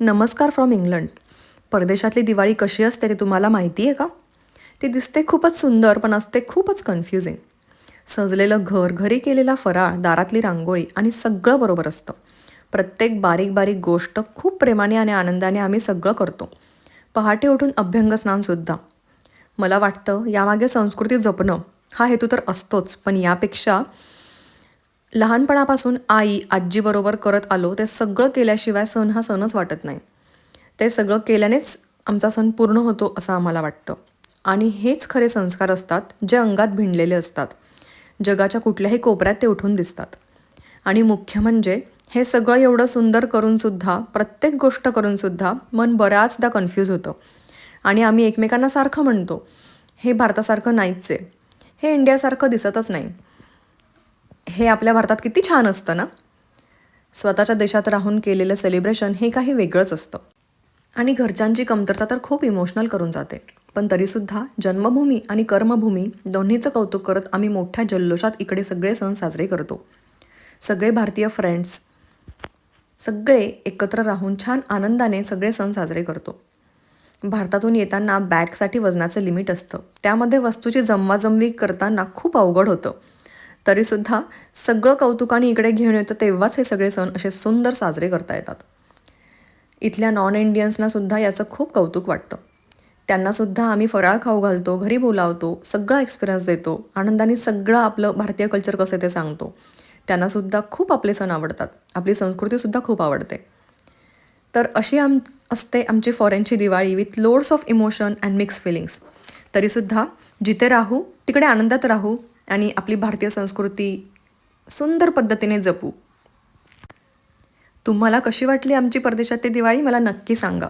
नमस्कार from England परदेशातली Diwali कशी असते ते तुम्हाला माहिती आहे का? ती दिसते खूपच सुंदर पण असते खूपच कन्फ्युजिंग सजलेलं घर घरी केलेला फराळ दारातली रांगोळी आणि सगळं बरोबर असतं. प्रत्येक बारीक बारीक गोष्ट खूप प्रेमाने आणि आनंदाने आम्ही सगळं करतो. पहाटे उठून अभ्यंग स्नानसुद्धा मला वाटतं यामागे संस्कृती जपणं हा हेतू तर असतोच पण यापेक्षा लहानपणापासून आई आजीबरोबर करत आलो ते सगळं केल्याशिवाय सण हा सणच वाटत नाही. ते सगळं केल्यानेच आमचा सण पूर्ण होतो असं आम्हाला वाटतं. आणि हेच खरे संस्कार असतात जे अंगात भिणलेले असतात. जगाच्या कुठल्याही कोपऱ्यात ते उठून दिसतात. आणि मुख्य म्हणजे हे सगळं एवढं सुंदर करूनसुद्धा प्रत्येक गोष्ट करूनसुद्धा मन बऱ्याचदा कन्फ्यूज होतं. आणि आम्ही एकमेकांना सारखं म्हणतो हे भारतासारखं नाहीच आहे हे इंडियासारखं दिसतच नाही. हे आपल्या भारतात किती छान असतं ना? स्वतःच्या देशात राहून केलेलं सेलिब्रेशन हे काही वेगळंच असतं. आणि घरच्यांची कमतरता तर खूप इमोशनल करून जाते. पण तरीसुद्धा जन्मभूमी आणि कर्मभूमी दोन्हीचं कौतुक करत आम्ही मोठ्या जल्लोषात इकडे सगळे सण साजरे करतो. सगळे भारतीय फ्रेंड्स सगळे एकत्र राहून छान आनंदाने सगळे सण साजरे करतो. भारतातून येताना बॅगसाठी वजनाचं लिमिट असतं. त्यामध्ये वस्तूची जमवाजमवी करताना खूप अवघड होतं. तरीसुद्धा सगळं कौतुकाने इकडे घेऊन येतं तेव्हाच हे सगळे सण असे सुंदर साजरे करता येतात. इथल्या नॉन इंडियन्सना सुद्धा याचं खूप कौतुक वाटतं. त्यांनासुद्धा आम्ही फराळ खाऊ घालतो घरी बोलावतो सगळा एक्सपिरियन्स देतो आनंदाने सगळं आपलं भारतीय कल्चर कसं आहे ते सांगतो. त्यांनासुद्धा खूप आपले सण आवडतात. आपली संस्कृतीसुद्धा खूप आवडते. तर अशी आम असते आमची फॉरेनची Diwali with loads of emotion and mix feelings तरीसुद्धा जिथे राहू तिकडे आनंदात राहू आणि आपली भारतीय संस्कृती सुंदर पद्धतीने जपू. तुम्हाला कशी वाटली आमची परदेशातली दिवाळी? मला नक्की सांगा.